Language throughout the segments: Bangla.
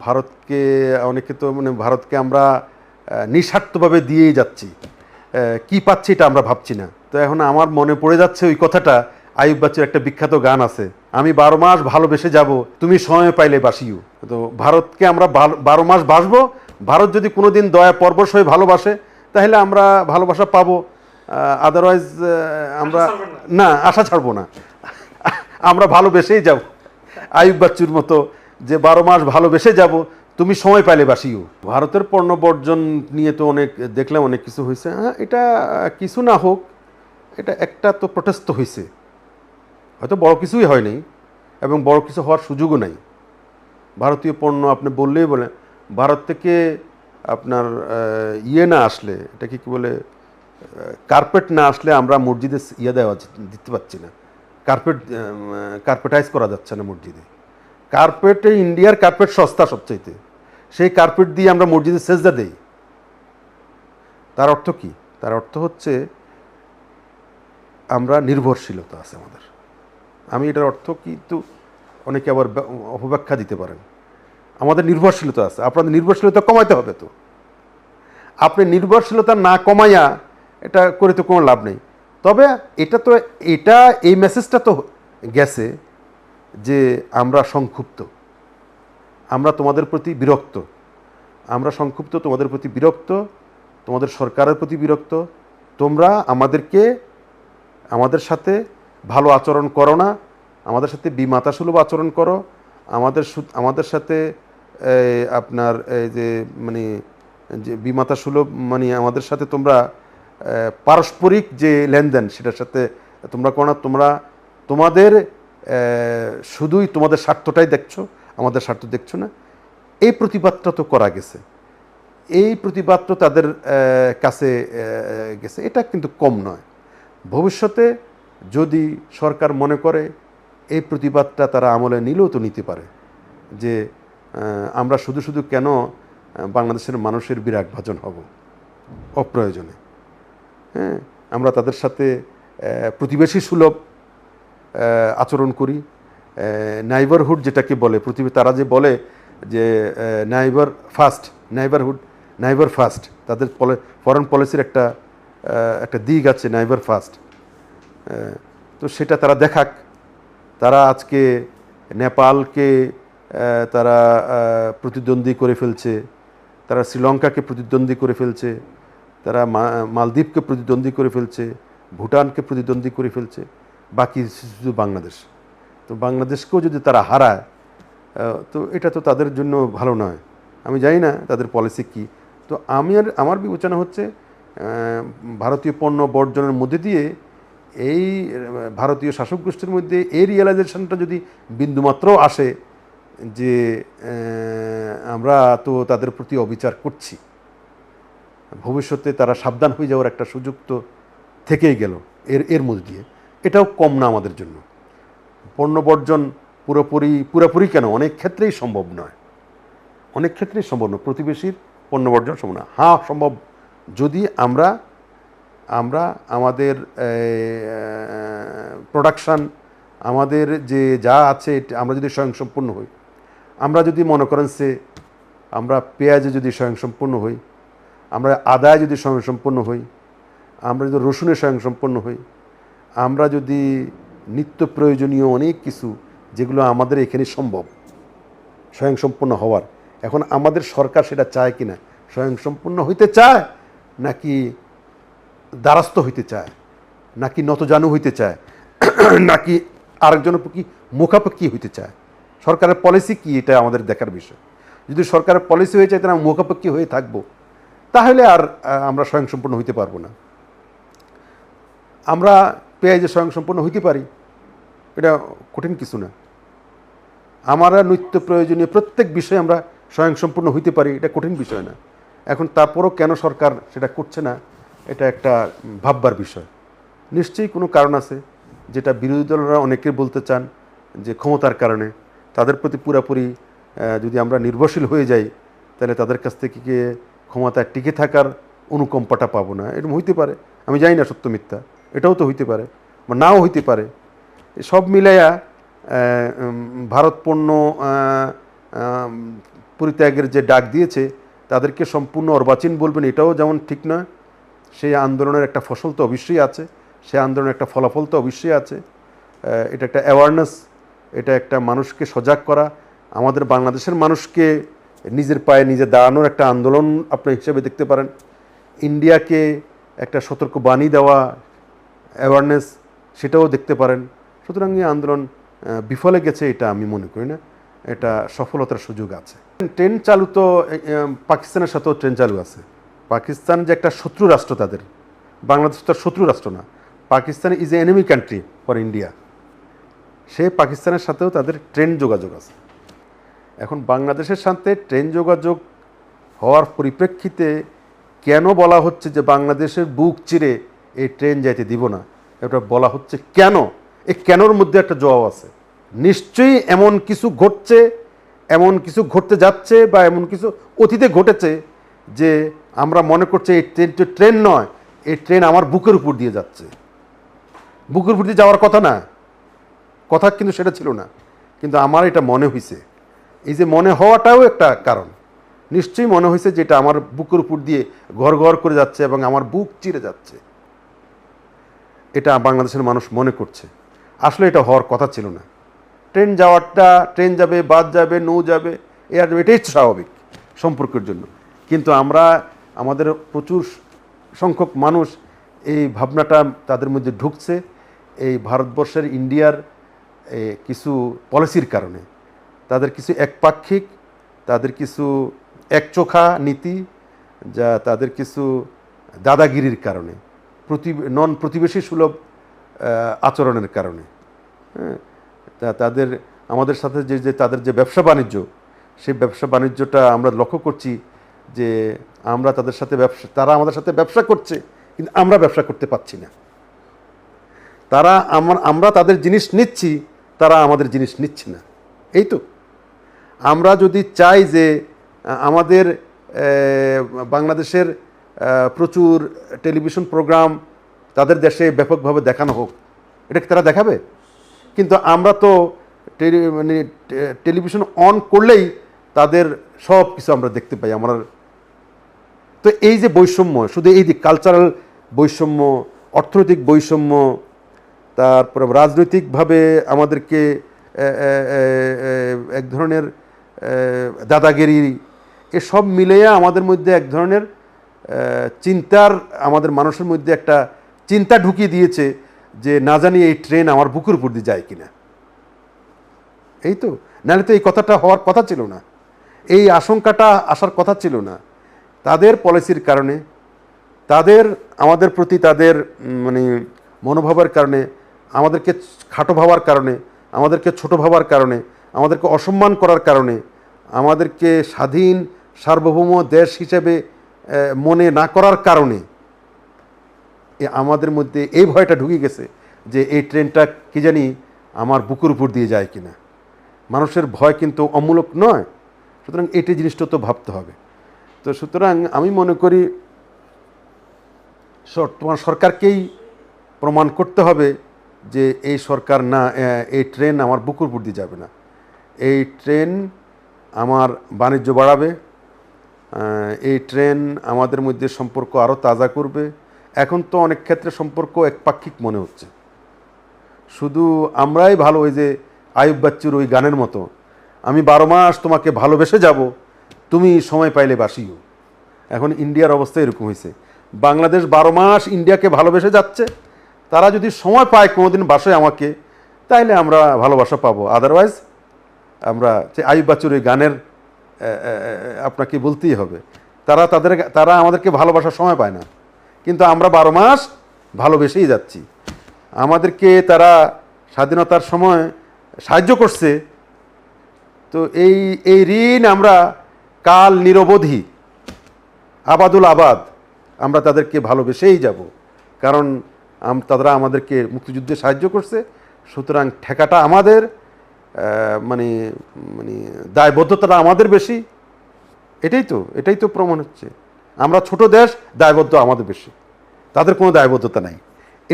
ভারতকে অনেকে তো মানে ভারতকে আমরা নিঃস্বার্থভাবে দিয়েই যাচ্ছি। কি পাচ্ছি এটা আমরা ভাবছি না। তো এখন আমার মনে পড়ে যাচ্ছে ওই কথাটা আয়ুব বাচ্চুর একটা বিখ্যাত গান আছে আমি বারো মাস ভালোবেসে যাব তুমি সময় পাইলে বাসিও তো ভারতকে আমরা বারো- বারো মাস বাসবো ভারত যদি কোনোদিন দয়া পরবশ হয়ে ভালোবাসে তাহলে আমরা ভালোবাসা পাবো। আদারওয়াইজ আমরা না। আশা ছাড়বো না। আমরা ভালোবেসেই যাব আয়ুব বাচ্চুর মতো। যে বারো মাস ভালোবেসে যাব, তুমি সময় পাইলে বাসিও। ভারতের পণ্য বর্জন নিয়ে তো অনেক, দেখলাম অনেক কিছু হয়েছে হ্যাঁ এটা কিছু না হোক, এটা একটা তো প্রটেস্ট হয়েছে হয়তো বড় কিছুই হয়নি এবং বড় কিছু হওয়ার সুযোগও নাই। ভারতীয় পণ্য আপনি বললেই বলে, ভারত থেকে আপনার ইয়ে না আসলে, এটা কি বলে কার্পেট না আসলে আমরা মসজিদে ইয়ে দেওয়া দিতে পারছি না। কার্পেট কার্পেটাইজ করা যাচ্ছে না মসজিদে। কার্পেটে ইন্ডিয়ার কার্পেট সস্তা সবচাইতে। সেই কার্পেট দিয়ে আমরা মসজিদে সেজদা দেই। তার অর্থ কি? তার অর্থ হচ্ছে আমরা নির্ভরশীলতা আছে আমাদের। আমি এটার অর্থ কিন্তু অনেকে আবার অপব্যাখ্যা দিতে পারেন। আমাদের নির্ভরশীলতা আছে। আপনাদের নির্ভরশীলতা কমাইতে হবে তো। আপনি নির্ভরশীলতা না কমাইয়া এটা করে তো কোনো লাভ নেই। তবে এটা তো, এটা এই মেসেজটা তো গেছে যে আমরা সংক্ষুব্ধ। আমরা তোমাদের প্রতি বিরক্ত। আমরা সংক্ষুব্ধ, তোমাদের প্রতি বিরক্ত, তোমাদের সরকারের প্রতি বিরক্ত। তোমরা আমাদেরকে, আমাদের সাথে ভালো আচরণ করো না। আমাদের সাথে বিমাতাসুলভ আচরণ করো। আমাদের আমাদের সাথে আপনার এই যে মানে যে বিমাতা সুলভ মানে আমাদের সাথে তোমরা পারস্পরিক যে লেনদেন, সেটার সাথে তোমরা করো না। তোমরা, তোমাদের শুধুই তোমাদের স্বার্থটাই দেখছ, আমাদের স্বার্থ দেখছ না। এই প্রতিবাদটা তো করা গেছে। এই প্রতিবাদ তো তাদের কাছে গেছে। এটা কিন্তু কম নয়। ভবিষ্যতে যদি সরকার মনে করে, এই প্রতিবাদটা তারা আমলে নিলেও তো নিতে পারে। যে আমরা শুধু শুধু কেন বাংলাদেশের মানুষের বিরাট ভাজন হব? অপ্রয়োজনে। হ্যাঁ আমরা তাদের সাথে প্রতিবেশী সুলভ আচরণ করি। নাইবারহুড যেটাকে বলে পৃথিবী তারা যে বলে যে neighbour first neighbourhood neighbour first তাদের ফরেন পলিসির একটা একটা দিক আছে নাইবার ফার্স্ট তো সেটা তারা দেখাক। তারা আজকে নেপালকে তারা প্রতিদ্বন্দ্বী করে ফেলছে। তারা শ্রীলঙ্কাকে প্রতিদ্বন্দ্বী করে ফেলছে। তারা মালদ্বীপকে প্রতিদ্বন্দ্বী করে ফেলছে। ভুটানকে প্রতিদ্বন্দ্বী করে ফেলছে। বাকি শুধু বাংলাদেশ। তো বাংলাদেশকেও যদি তারা হারায় তো এটা তো তাদের জন্য ভালো নয়। আমি জানি না তাদের পলিসি কি। তো আমি আর, আমার বিবেচনা হচ্ছে ভারতীয় পণ্য বর্জনের মধ্যে দিয়ে এই ভারতীয় শাসক গোষ্ঠীর মধ্যে এই রিয়েলাইজেশনটা যদি বিন্দুমাত্র আসে যে আমরা তো তাদের প্রতি অবিচার করছি, ভবিষ্যতে তারা সাবধান হয়ে যাওয়ার একটা সুযোগ তো থেকেই গেল এর এর মধ্যে দিয়ে। এটাও কম না আমাদের জন্য। পণ্য বর্জন পুরোপুরি পুরোপুরি কেন? অনেক ক্ষেত্রেই সম্ভব নয়। অনেক ক্ষেত্রেই সম্ভব নয়। প্রতিবেশীর পণ্য বর্জন সম্ভব না হ্যাঁ সম্ভব। যদি আমরা আমরা আমাদের প্রোডাকশান আমাদের যে যা আছে আমরা যদি স্বয়ংসম্পূর্ণ হই, আমরা যদি মনে করেন সে আমরা পেঁয়াজে যদি স্বয়ংসম্পূর্ণ হই, আমরা আদায় যদি স্বয়ংসম্পূর্ণ হই, আমরা যদি রসুনে স্বয়ংসম্পূর্ণ হই আমরা যদি নিত্য প্রয়োজনীয় অনেক কিছু যেগুলো আমাদের এখানে সম্ভব, স্বয়ংসম্পূর্ণ হওয়ার, এখন আমাদের সরকার সেটা চায় কিনা স্বয়ংসম্পূর্ণ হইতে চায় নাকি দ্বারস্থ হইতে চায়? নাকি নতজানু হইতে চায়? নাকি আরেকজনের প্রতি মুখাপেক্ষি হইতে চায়? সরকারের পলিসি কি এটা আমাদের দেখার বিষয়। যদি সরকারের পলিসি হয়ে যায় তাহলে আমরা মুখাপেক্ষি হয়ে থাকব। তাহলে আর আমরা স্বয়ংসম্পূর্ণ হইতে পারব না। আমরা পেঁয়াজে স্বয়ংসম্পূর্ণ হইতে পারি, এটা কঠিন কিছু না। আমরা নিত্য প্রয়োজনীয় প্রত্যেক বিষয়ে আমরা স্বয়ংসম্পূর্ণ হইতে পারি, এটা কঠিন বিষয় না। এখন তারপরও কেন সরকার সেটা করছে না, এটা একটা ভাববার বিষয়। নিশ্চয়ই কোনো কারণ আছে যেটা বিরোধী দলরা অনেকে বলতে চান যে ক্ষমতার কারণে। তাদের প্রতি পুরাপুরি যদি আমরা নির্ভরশীল হয়ে যাই, তাহলে তাদের কাছ থেকে গিয়ে ক্ষমতায় টিকে থাকার অনুকম্পাটা পাবো না, এরকম হইতে পারে। আমি জানি না সত্য মিথ্যা। এটাও তো হইতে পারে, বা নাও হইতে পারে। সব মিলাইয়া ভারত পণ্য পরিত্যাগের যে ডাক দিয়েছে, তাদেরকে সম্পূর্ণ অর্বাচীন বলবেন, এটাও যেমন ঠিক নয় সেই আন্দোলনের একটা ফসল তো অবশ্যই আছে, সেই আন্দোলনের একটা ফলাফল তো অবশ্যই আছে। এটা একটা অ্যাওয়ারনেস এটা একটা মানুষকে সজাগ করা। আমাদের বাংলাদেশের মানুষকে নিজের পায়ে নিজে দাঁড়ানোর একটা আন্দোলন আপনি হিসেবে দেখতে পারেন। ইন্ডিয়াকে একটা সতর্ক বাণী দেওয়া অ্যাওয়ারনেস সেটাও দেখতে পারেন। সুতরাং এই আন্দোলন বিফলে গেছে এটা আমি মনে করি না। এটা সফলতার সুযোগ আছে। ট্রেন চালু তো পাকিস্তানের সাথেও ট্রেন চালু আছে। পাকিস্তান যে একটা শত্রু রাষ্ট্র তাদের। বাংলাদেশ তো শত্রু রাষ্ট্র না। Pakistan is a enemy country for India সে পাকিস্তানের সাথেও তাদের ট্রেন যোগাযোগ আছে। এখন বাংলাদেশের সাথে ট্রেন যোগাযোগ হওয়ার পরিপ্রেক্ষিতে কেন বলা হচ্ছে যে বাংলাদেশের বুক চিরে এই ট্রেন যাইতে দিব না। এটা বলা হচ্ছে, কেন? এই কেনর মধ্যে একটা জবাব আছে। নিশ্চয়ই এমন কিছু ঘটছে, এমন কিছু ঘটতে যাচ্ছে বা এমন কিছু অতীতে ঘটেছে যে আমরা মনে করছি এই ট্রেন ট্রেনটি ট্রেন নয়, এই ট্রেন আমার বুকের উপর দিয়ে যাচ্ছে। বুকের উপর দিয়ে যাওয়ার কথা না। কথা কিন্তু সেটা ছিল না। কিন্তু আমার এটা মনে হয়েছে এই যে মনে হওয়াটাও একটা কারণ। নিশ্চয়ই মনে হয়েছে যে এটা আমার বুকের উপর দিয়ে ঘর ঘর করে যাচ্ছে এবং আমার বুক চিরে যাচ্ছে। এটা বাংলাদেশের মানুষ মনে করছে। আসলে এটা হওয়ার কথা ছিল না। ট্রেন যাওয়ারটা, ট্রেন যাবে, বাস যাবে, নৌ যাবে এ আর এটাই স্বাভাবিক সম্পর্কের জন্য। কিন্তু আমরা, আমাদের প্রচুর সংখ্যক মানুষ এই ভাবনাটা তাদের মধ্যে ঢুকছে। এই ভারতবর্ষের ইন্ডিয়ার কিছু পলিসির কারণে। তাদের কিছু একপাক্ষিক, তাদের কিছু একচোখা নীতি, যা তাদের কিছু দাদাগিরির কারণে। প্রতি নন প্রতিবেশী সুলভ আচরণের কারণে। হ্যাঁ? তা তাদের, আমাদের সাথে যে যে তাদের যে ব্যবসা বাণিজ্য, সেই ব্যবসা বাণিজ্যটা আমরা লক্ষ্য করছি যে আমরা তাদের সাথে ব্যবসা, তারা আমাদের সাথে ব্যবসা করছে, কিন্তু আমরা ব্যবসা করতে পারছি না। তারা আমার, আমরা তাদের জিনিস নিচ্ছি, তারা আমাদের জিনিস নিচ্ছে না। এই তো। আমরা যদি চাই যে আমাদের বাংলাদেশের প্রচুর টেলিভিশন প্রোগ্রাম তাদের দেশে ব্যাপকভাবে দেখানো হোক। এটা কি তারা দেখাবে? কিন্তু আমরা তো মানে টেলিভিশন অন করলেই তাদের সব কিছু আমরা দেখতে পাই, আমরা। তো এই যে বৈষম্য, শুধু এই যে কালচারাল বৈষম্য, অর্থনৈতিক বৈষম্য, তারপরে রাজনৈতিকভাবে আমাদেরকে এক ধরনের দাদাগিরি, এসব মিলিয়ে আমাদের মধ্যে এক ধরনের চিন্তার আমাদের মানুষের মধ্যে একটা চিন্তা ঢুকিয়ে দিয়েছে যে না জানি এই ট্রেন আমার বুকের উপর দিয়ে যায় কিনা। এই তো? নাহলে তো এই কথাটা হওয়ার কথা ছিল না। এই আশঙ্কাটা আসার কথা ছিল না। তাদের পলিসির কারণে, তাদের, আমাদের প্রতি তাদের মানে মনোভাবের কারণে, আমাদেরকে খাটো ভাবার কারণে, আমাদেরকে ছোট ভাবার কারণে, আমাদেরকে অসম্মান করার কারণে, আমাদেরকে স্বাধীন, সার্বভৌম দেশ হিসেবে মনে না করার কারণে আমাদের মধ্যে এই ভয়টা ঢুকে গেছে যে এই ট্রেনটা কি জানি আমার বুকের উপর দিয়ে যায় কিনা। মানুষের ভয় কিন্তু অমূলক নয়, সুতরাং এটি জিনিসটা তো ভাবতে হবে। তো সুতরাং আমি মনে করি তোমার সরকারকেই প্রমাণ করতে হবে যে এই সরকার না এই ট্রেন আমার বুকুর উপর দিয়ে যাবে না। এই ট্রেন আমার বাণিজ্য বাড়াবে এই ট্রেন আমাদের মধ্যে সম্পর্ক আরও তাজা করবে। এখন তো অনেক ক্ষেত্রে সম্পর্ক একপাক্ষিক মনে হচ্ছে। শুধু আমরাই ভালো ওই যে আয়ুব বাচ্চুর ওই গানের মতো। আমি বারো মাস তোমাকে ভালোবেসে যাব, তুমি সময় পাইলে বাসিও। এখন ইন্ডিয়ার অবস্থা এরকম হয়েছে। বাংলাদেশ বারো মাস ইন্ডিয়াকে ভালোবেসে যাচ্ছে। তারা যদি সময় পায় কোনোদিন বাসে আমাকে, তাইলে আমরা ভালোবাসা পাবো। আদারওয়াইজ আমরা যে আয়ুব বাচ্চুর ওই গানের আপনাকে বলতেই হবে। তারা তাদের তারা আমাদেরকে ভালোবাসার সময় পায় না। কিন্তু আমরা বারো মাস ভালোবেসেই যাচ্ছি। আমাদেরকে তারা স্বাধীনতার সময় সাহায্য করছে। তো এই এই ঋণ আমরা কাল নিরবধি, আবাদুল আবাদ, আমরা তাদেরকে ভালোবেসেই যাব। কারণ তারা আমাদেরকে মুক্তিযুদ্ধে সাহায্য করছে। সুতরাং ঠেকাটা আমাদের মানে মানে দায়বদ্ধতাটা আমাদের বেশি। এটাই তো এটাই তো প্রমাণ হচ্ছে। আমরা ছোট দেশ, দায়বদ্ধ আমাদের বেশি। তাদের কোনো দায়বদ্ধতা নাই।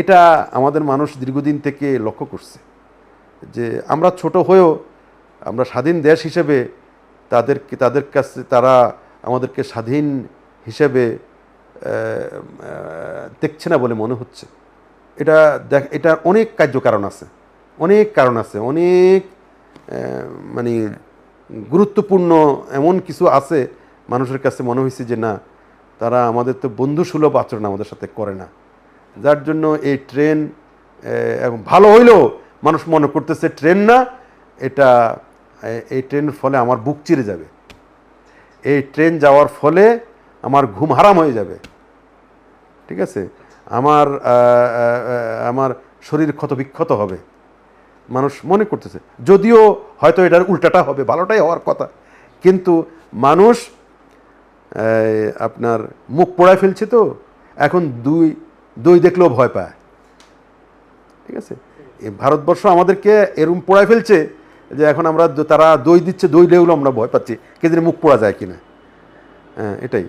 এটা আমাদের মানুষ দীর্ঘদিন থেকে লক্ষ্য করছে যে আমরা ছোট হয়েও আমরা স্বাধীন দেশ হিসেবে তাদেরকে, তাদের কাছে, তারা আমাদেরকে স্বাধীন হিসেবে দেখছে না বলে মনে হচ্ছে। এটা দেখ, এটা অনেক কার্যকারণ আছে। অনেক কারণ আছে, অনেক মানে গুরুত্বপূর্ণ এমন কিছু আছে, মানুষের কাছে মনে হয়েছে যে না, তারা আমাদের তো বন্ধুসুলভ আচরণ আমাদের সাথে করে না। যার জন্য এই ট্রেন ভালো হইলেও মানুষ মনে করতেছে ট্রেন না, এটা এই ট্রেনের ফলে আমার বুক চিরে যাবে। এই ট্রেন যাওয়ার ফলে আমার ঘুম হারাম হয়ে যাবে। ঠিক আছে? আমার আমার শরীর ক্ষত বিক্ষত হবে। মানুষ মনে করতেছে। যদিও হয়তো এটার উল্টাটা হবে, ভালোটাই হওয়ার কথা। কিন্তু মানুষ আপনার মুখ পোড়ায় ফেলছে তো, এখন দুই, দই দেখলেও ভয় পায়। ঠিক আছে? ভারতবর্ষ আমাদেরকে এরম পোড়ায় ফেলছে যে এখন আমরা তারা দই দিচ্ছে, দই লেগুলো আমরা ভয় পাচ্ছি, কে জানি মুখ পোড়া যায় কিনা। হ্যাঁ এটাই।